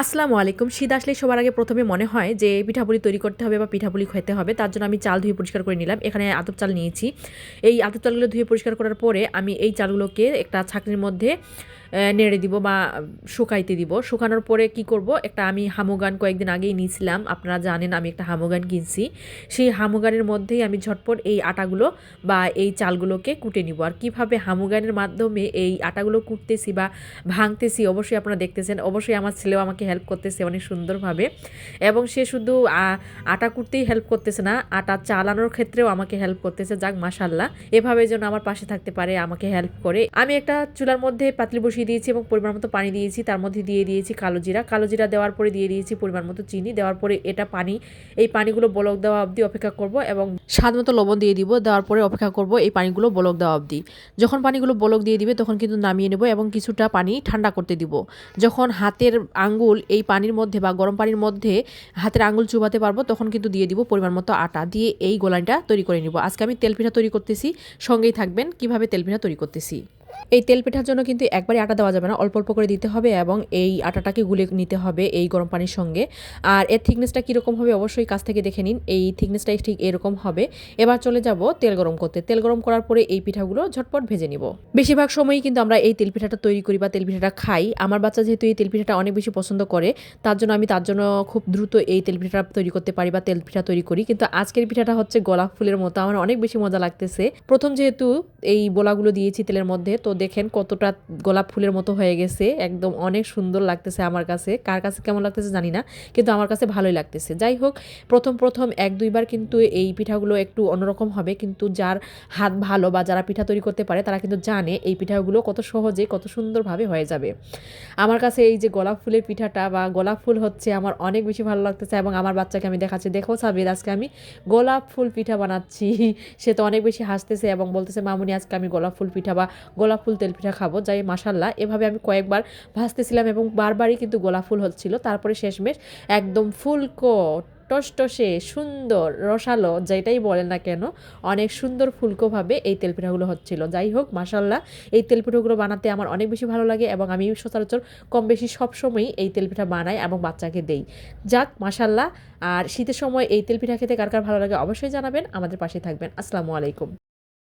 আসসালামু আলাইকুম। শীত আসলে সবার আগে প্রথমে মনে হয় যে পিঠাপুলি তৈরি করতে হবে বা পিঠাপুলি খেতে হবে। তার জন্য আমি চাল ধুয়ে পরিষ্কার করে নিলাম। এখানে আতপ চাল নিয়েছি। এই আতপ চালগুলো ধুয়ে পরিষ্কার করার পরে আমি এই চালগুলোকে একটা ছাঁকনির মধ্যে নেড়ে দিব বা শুকাইতে দিব। শুকানোর পরে কি করব? একটা আমি হামুগান কয়েকদিন আগেই নিয়েছিলাম আপনারা জানেন আমি একটা হামুগান কিনছি। সেই হামুগানের মধ্যেই আমি ঝটপট এই আটাগুলো বা এই চালগুলোকে কুটে নিব। আর কীভাবে হামুগানের মাধ্যমে এই আটাগুলো কুটতেছি বা ভাঙতেছি অবশ্যই আপনারা দেখতেছেন। অবশ্যই আমার ছেলেও আমাকে হেল্প করতেছে অনেক সুন্দরভাবে। এবং সে শুধু আটা কুটতেই হেল্প করতেছে না, আটা চালানোর ক্ষেত্রেও আমাকে হেল্প করতেছে। যাক মাসাল্লাহ এভাবে যেন আমার পাশে থাকতে পারে, আমাকে হেল্প করে। আমি একটা চুলার মধ্যে পাতলি বসিয়ে দিয়েছি এবং পরিমাণ মতো পানি দিয়েছি। তার মধ্যে দিয়ে দিয়েছি কালো জিরা। কালো জিরা দেওয়ার পরে দিয়ে দিয়েছি পরিমাণ মতো চিনি। দেওয়ার পরে এটা পানি, এই পানিগুলো বলক দেওয়া অবধি অপেক্ষা করব এবং স্বাদ মতো লবণ দিয়ে দিব। দেওয়ার পরে অপেক্ষা করব এই পানিগুলো বলক দেওয়া অবধি। যখন পানিগুলো বলক দিয়ে দিবে, তখন কিন্তু নামিয়ে নেব এবং কিছুটা পানি ঠান্ডা করতে দিব। যখন হাতের আঙ্গুল এই পানির মধ্যে বা গরম পানির মধ্যে হাতের আঙ্গুল চুবাতে পারব, তখন কিন্তু দিয়ে দিব পরিমাণ মতো আটা। দিয়ে এই গোলানটা তৈরি করে নিব। আজকে আমি তেলপিঠা তৈরি করতেছি। সঙ্গেই থাকবেন। কীভাবে তেলপিঠা তৈরি করতেছি? এই তেল পিঠার জন্য কিন্তু একবারে আটা দেওয়া যাবে না, অল্প অল্প করে দিতে হবে এবং এই আটাটাকে গুলে নিতে হবে এই গরম পানির সঙ্গে। আর এর থিকনেসটা কীরকম হবে অবশ্যই কাছ থেকে দেখে নিন, এই থিকনেসটা ঠিক এরকম হবে। এবার চলে যাব তেল গরম করতে। তেল গরম করার পরে এই পিঠাগুলো ঝটপট ভেজে নিব। বেশিরভাগ সময়ই কিন্তু আমরা এই তেল পিঠাটা তৈরি করি বা তেল পিঠাটা খাই। আমার বাচ্চা যেহেতু এই তেল পিঠাটা অনেক বেশি পছন্দ করে, তার জন্য আমি তার জন্য খুব দ্রুত এই তেল পিঠাটা তৈরি করতে পারি বা তেল পিঠা তৈরি করি। কিন্তু আজকের পিঠাটা হচ্ছে গোলাপ ফুলের মতো, আমার অনেক বেশি মজা লাগতেছে। প্রথম যেহেতু এই বোলাগুলো দিয়েছি তেলের মধ্যে তো দেখেন কতটা গোলাপ ফুলের মতো হয়ে গেছে। একদম অনেক সুন্দর লাগতেছে আমার কাছে। কার কাছে কেমন লাগতেছে জানি না, কিন্তু আমার কাছে ভালোই লাগতেছে। যাই হোক, প্রথম প্রথম এক দুইবার কিন্তু এই পিঠাগুলো একটু অন্যরকম হবে, কিন্তু যার হাত ভালো বা যারা পিঠা তৈরি করতে পারে, তারা কিন্তু জানে এই পিঠাগুলো কত সহজে, কত সুন্দরভাবে হয়ে যাবে। আমার কাছে এই যে গোলাপ ফুলের পিঠাটা বা গোলাপ ফুল হচ্ছে আমার অনেক বেশি ভালো লাগতেছে এবং আমার বাচ্চাকে আমি দেখাচ্ছি, দেখো সাবির, আজকে আমি গোলাপ ফুল পিঠা বানাচ্ছি। সে তো অনেক বেশি হাসতেছে এবং বলতেছে, মামুনি, আজকে আমি গোলাপ ফুল পিঠা বা গোলাপ ফুল তেল পিঠা খাব। যাই মাসাল্লাহ এভাবে আমি কয়েকবার ভাজতেছিলাম এবং বারবারই কিন্তু গোলাপ ফুল হচ্ছিল। তারপরে শেষমেশ একদম ফুলকো, টসটসে, সুন্দর, রসালো, যেটাই বলেন না কেন, অনেক সুন্দর ফুলকোভাবে এই তেলপিঠাগুলো হচ্ছিল। যাই হোক মাসাল্লাহ এই তেলপিঠাগুলো বানাতে আমার অনেক বেশি ভালো লাগে এবং আমি সচরাচর কম বেশি সবসময়ই এই তেলপিঠা বানাই এবং বাচ্চাকে দেই। যাক মাসাল্লাহ আর শীতের সময় এই তেলপিঠা খেতে কার কার ভালো লাগে অবশ্যই জানাবেন। আমাদের পাশে থাকবেন। আসসালামু আলাইকুম।